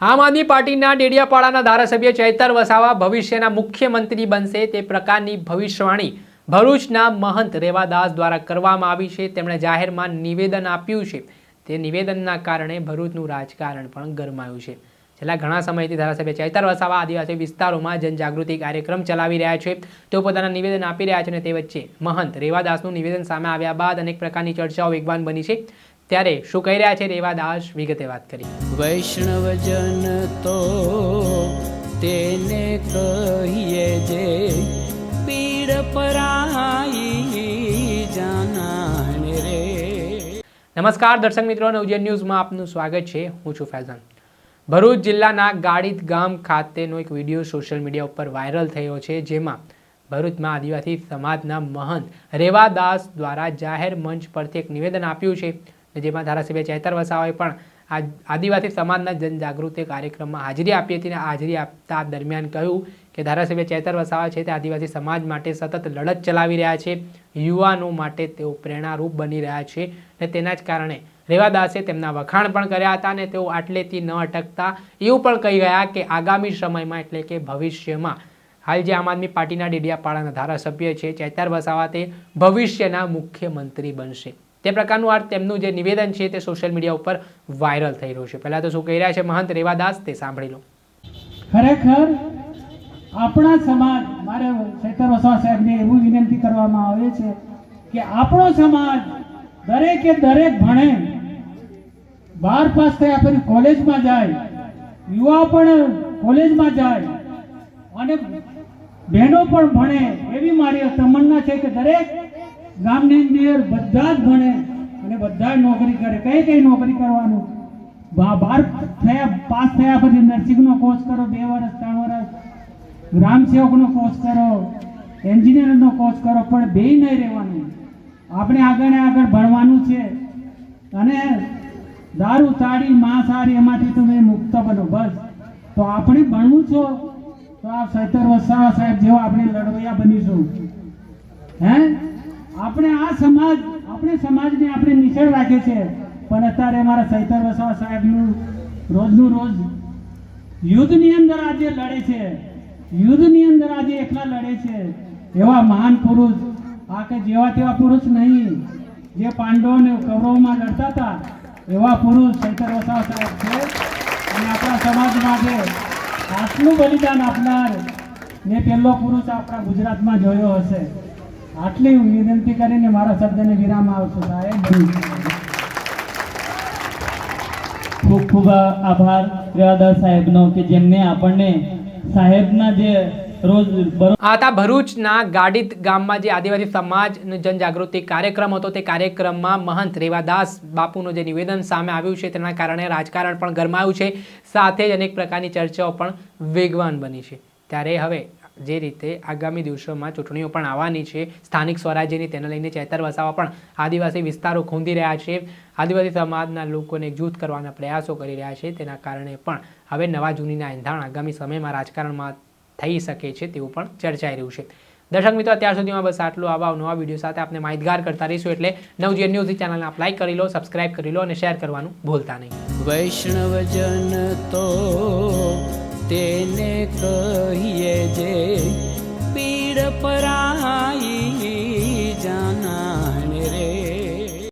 આમ આદમી પાર્ટીના ડેડિયાપાડાના ધારાસભ્ય ચૈતર વસાવા ભવિષ્યના મુખ્યમંત્રી બનશે તે પ્રકારની ભવિષ્યવાણી ભરૂચના મહંત રેવાદાસ દ્વારા કરવામાં આવી છે. તેમણે જાહેરમાં નિવેદન આપ્યું છે. તે નિવેદનના કારણે ભરૂચનું રાજકારણ પણ ગરમાયું છે. છેલ્લા ઘણા સમયથી ધારાસભ્ય ચૈતર વસાવા આદિવાસી વિસ્તારોમાં જનજાગૃતિ કાર્યક્રમ ચલાવી રહ્યા છે. તેઓ પોતાના નિવેદન આપી રહ્યા છે અને તે વચ્ચે મહંત રેવાદાસનું નિવેદન સામે આવ્યા બાદ અનેક પ્રકારની ચર્ચાઓ વેગવાન બની છે. ત્યારે શું કહી રહ્યા છે રેવાદાસ વિગતે વાત કરી. વૈષ્ણવજન તો તેને કહીએ જે પીડ પરાઈ જાનાને રે. નમસ્કાર દર્શક મિત્રો નવજન ન્યૂઝમાં આપનું સ્વાગત છે. હું છું ફૈઝાન. ભરૂચ જિલ્લાના ગાડિત ગામ ખાતેનો એક વીડિયો સોશિયલ મીડિયા ઉપર વાયરલ થયો છે જેમાં ભરૂચમાં આદિવાસી સમાજના મહંત રેવાદાસ દ્વારા જાહેર મંચ પરથી એક નિવેદન આપ્યું છે. જેમાં ધારાસભ્ય ચેતર વસાવાએ પણ આદિવાસી સમાજના જનજાગૃતિ કાર્યક્રમમાં હાજરી આપી હતી અને હાજરી આપતા દરમિયાન કહ્યું કે ધારાસભ્ય ચેતર વસાવા છે તે આદિવાસી સમાજ માટે સતત લડત ચલાવી રહ્યા છે. યુવાનો માટે તેઓ પ્રેરણારૂપ બની રહ્યા છે અને તેના જ કારણે રેવાદાસે તેમના વખાણ પણ કર્યા હતા અને તેઓ આટલેથી ન અટકતા એવું પણ કહી ગયા કે આગામી સમયમાં એટલે કે ભવિષ્યમાં હાલ જે આમ આદમી પાર્ટીના ડેડિયાપાડાના ધારાસભ્ય છે ચૈતર વસાવા તે ભવિષ્યના મુખ્યમંત્રી બનશે. તે પ્રકારનું આ તેમનું જે નિવેદન છે તે સોશિયલ મીડિયા ઉપર વાયરલ થઈ રહ્યું છે. પહેલાં તો શું કહી રહ્યા છે મહંત રેવાદાસ? તે સાંભળી લો. ખરેખર આપણા સમાજ, મારે શેતર વસવા સાહેબને એવું વિનંતી કરવામાં આવે છે કે આપણો સમાજ દરેકે દરેક ભણે બાર પાસ થયા પછી કોલેજમાં જાય, યુવા પણ કોલેજમાં જાય અને બહેનો પણ ભણે એવી મારી તમન્ના છે કે દરેક ગામની અંદર બધા જ ભણે અને બધા જ નોકરી કરે. કઈ કઈ નોકરી કરવાનું? બાર થયા, પાસ થયા પછી નર્સિંગનો કોર્સ કરો, બે વર્ષ, ત્રણ વર્ષ. ગ્રામ સેવકનો કોર્સ કરો, એન્જિનિયરનો કોર્સ કરો, પણ બે નહીં રહેવાનું. આપણે આગળ ને આગળ ભણવાનું છે. અને દારૂ, તાળી માંસાહારી એમાંથી તમે મુક્ત બનો, બસ. તો આપણે ભણવું છો? તો આ સૈતર વસાવા સાહેબ જેવા આપણે લડવૈયા બનીશું. હે? આપણે આ સમાજ, આપણે સમાજને આપણે નીચળ રાખે છે. પણ અત્યારે મારા સૈતર વસાવા સાહેબનું રોજનું રોજ યુદ્ધની અંદર આજે લડે છે. યુદ્ધની અંદર આજે એકલા લડે છે. એવા મહાન પુરુષ, આ કે જેવા તેવા પુરુષ નહીં. જે પાંડવો અને કૌરવમાં લડતા હતા, એવા પુરુષ સૈતર વસાવા સાહેબ છે. અને આપણા સમાજ માટે આટલું બલિદાન આપનાર ને પહેલો પુરુષ આપણા ગુજરાતમાં જોયો હશે. આટલી વિનંતી કરીને મારા શબ્દને વિરામ આવશે સાહેબ. ખૂબ ખૂબ આભાર રેવાદાસ સાહેબનો કે જેમને આપણને સાહેબના જે હતા ભરૂચના ગાડિત ગામમાં જે આદિવાસી સમાજ જનજાગૃતિ કાર્યક્રમ હતો. તે કાર્યક્રમમાં મહંત રેવાદાસ બાપુનું જે નિવેદન સામે આવ્યું છે તેના કારણે રાજકારણ પણ ગરમાયું છે. સાથે જ અનેક પ્રકારની ચર્ચાઓ પણ વેગવાન બની છે. ત્યારે હવે જે રીતે આગામી દિવસોમાં ચૂંટણીઓ પણ આવવાની છે. સ્થાનિક સ્વરાજ્યની તેને લઈને ચેતર વસાવા પણ આદિવાસી વિસ્તારો ખૂંદી રહ્યા છે. આદિવાસી સમાજના લોકોને જૂથ કરવાના પ્રયાસો કરી રહ્યા છે. તેના કારણે પણ હવે નવા જૂનીના એંધાણ આગામી સમયમાં રાજકારણમાં થઈ શકે છે તેવું પણ ચર્ચાઈ રહ્યું છે. દર્શક મિત્રો, અત્યાર સુધીમાં બસ આટલું. આવા નવા વીડિયો સાથે આપણે માહિતગાર કરતા રહીશું એટલે નવજીવન ન્યૂઝ ચેનલને લાઈક કરી લો, સબસ્ક્રાઇબ કરી લો અને શેર કરવાનું ભૂલતા નહીં. વૈષ્ણવજન તો તેને કહીએ